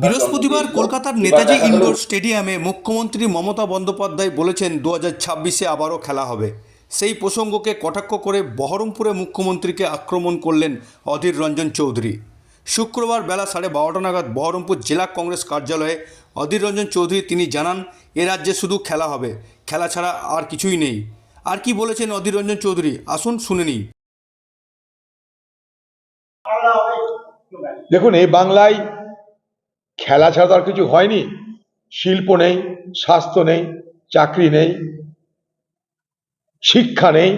বৃহস্পতিবার কলকাতার নেতাজি ইন্ডোর স্টেডিয়ামে মুখ্যমন্ত্রী মমতা বন্দ্যোপাধ্যায় বলেছেন দু হাজার ছাব্বিশে আবারও খেলা হবে। সেই প্রসঙ্গকে কটাক্ষ করে বহরমপুরে মুখ্যমন্ত্রীকে আক্রমণ করলেন অধীর রঞ্জন চৌধুরী। শুক্রবার বেলা সাড়ে বারোটা নাগাদ বহরমপুর জেলা কংগ্রেস কার্যালয়ে অধীর রঞ্জন চৌধুরী তিনি জানান এ রাজ্যে শুধু খেলা হবে খেলা ছাড়া আর কিছুই নেই। আর কি বলেছেন অধীর রঞ্জন চৌধুরী? আসুন শুনে নিই। দেখুন এই বাংলায় খেলা ছাড়া তো আর কিছু হয়নি। শিল্প নেই, স্বাস্থ্য নেই, চাকরি নেই, শিক্ষা নেই,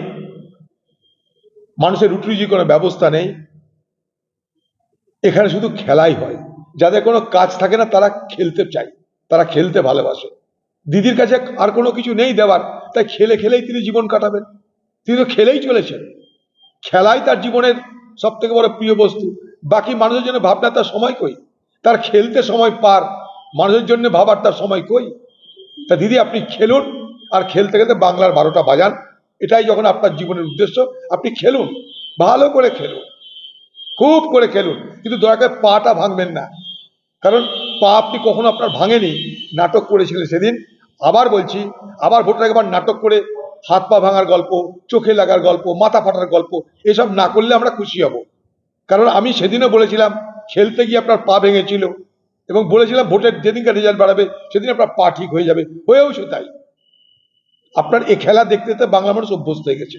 মানুষের রুটি রুজি কোনো ব্যবস্থা নেই। এখানে শুধু খেলাই হয়। যাদের কোনো কাজ থাকে না, তারা খেলতে চায়, তারা খেলতে ভালোবাসে। দিদির কাছে আর কোনো কিছু নেই দেওয়ার, তাই খেলে খেলেই তিনি জীবন কাটাবেন। তিনি তো খেলেই চলেছেন। খেলাই তার জীবনের সব থেকে বড় প্রিয় বস্তু। বাকি মানুষের জন্য ভাবনা তার সময় কই? তার খেলতে সময় পার। মানুষের জন্য ভাবার তার সময় কই? তা দিদি, আপনি খেলুন আর খেলতে খেলতে বাংলার বারোটা বাজান। এটাই যখন আপনার জীবনের উদ্দেশ্য, আপনি খেলুন, ভালো করে খেলুন, খুব করে খেলুন। কিন্তু দয়া করে পাটা ভাঙবেন না। কারণ পা আপনি কখনো আপনার ভাঙেনি। নাটক করেছিলেন সেদিন। আবার বলছি, আবার ভোটার একবার নাটক করে হাত পা ভাঙার গল্প, চোখে লাগার গল্প, মাথা ফাটার গল্প, এসব না করলে আমরা খুশি হব। কারণ আমি সেদিনও বলেছিলাম খেলতে গিয়ে আপনার পা ভেঙেছিল এবং বলেছিলাম ভোটের যেদিনকার রেজাল্ট বাড়াবে, সেদিন আপনার পা ঠিক হয়ে যাবে। হয়েও সে তাই। আপনার এ খেলা দেখতে দেখতে বাংলা মানুষ অভ্যস্ত হয়ে গেছে।